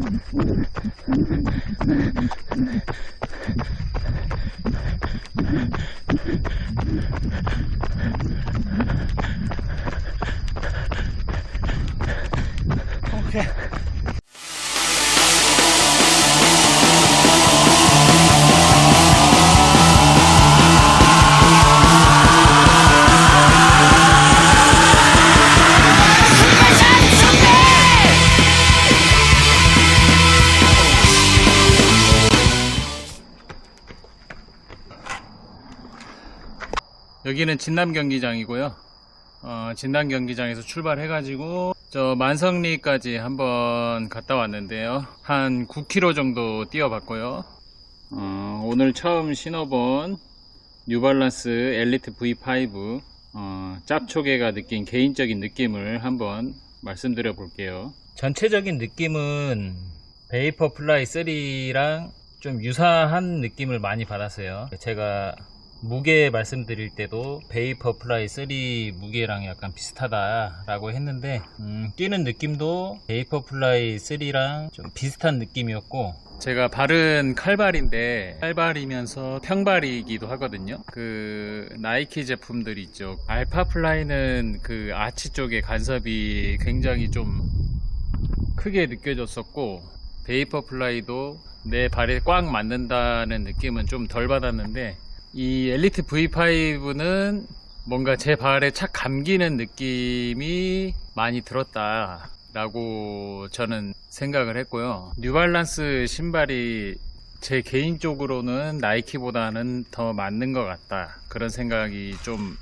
Thank you. 여기는 진남 경기장이고요. 어, 진남 경기장에서 출발해 가지고 저 만성리까지 한번 갔다 왔는데요. 한 9km 정도 뛰어봤고요. 어, 오늘 처음 신어본 뉴발란스 엘리트 V5 어, 짭초계가 느낀 개인적인 느낌을 한번 말씀드려 볼게요. 전체적인 느낌은 베이퍼 플라이 3랑 좀 유사한 느낌을 많이 받았어요. 제가 무게 말씀드릴 때도 베이퍼 플라이 3 무게랑 약간 비슷하다라고 했는데 음, 뛰는 느낌도 베이퍼 플라이 3랑 좀 비슷한 느낌이었고 제가 발은 칼발인데 칼발이면서 평발이기도 하거든요. 그 나이키 제품들 있죠. 알파 플라이는 그 아치 쪽에 간섭이 굉장히 좀 크게 느껴졌었고 베이퍼 플라이도 내 발에 꽉 맞는다는 느낌은 좀 덜 받았는데 이 엘리트 V5는 뭔가 제 발에 착 감기는 느낌이 많이 들었다 라고 저는 생각을 했고요. 뉴발란스 신발이 제 개인적으로는 나이키보다는 더 맞는 것 같다. 그런 생각이 좀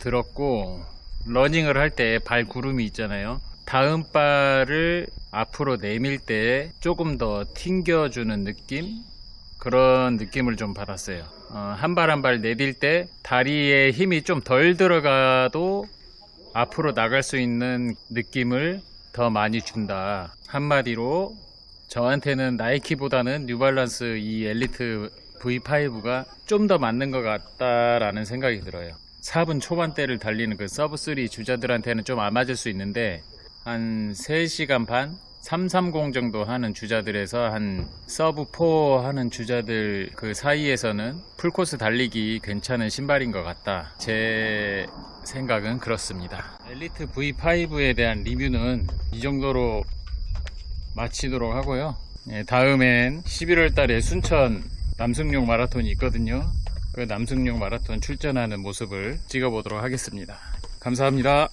들었고 러닝을 할 때 발 구름이 있잖아요. 다음 발을 앞으로 내밀 때 조금 더 튕겨주는 느낌? 그런 느낌을 좀 받았어요 한 발 한 발 내딜 때 다리에 힘이 좀 덜 들어가도 앞으로 나갈 수 있는 느낌을 더 많이 준다. 한마디로 저한테는 나이키보다는 뉴발란스 이 엘리트 V5가 좀 더 맞는 것 같다라는 생각이 들어요. 4분 초반대를 달리는 그 서브 3 주자들한테는 좀 안 맞을 수 있는데 한 3시간 반 330 정도 하는 주자들에서 한 서브 4 하는 주자들 그 사이에서는 풀코스 달리기 괜찮은 신발인 것 같다. 제 생각은 그렇습니다. 엘리트 V5에 대한 리뷰는 이 정도로 마치도록 하고요. 예, 다음엔 11월 달에 순천 남승용 마라톤이 있거든요. 그 남승용 마라톤 출전하는 모습을 찍어보도록 하겠습니다. 감사합니다.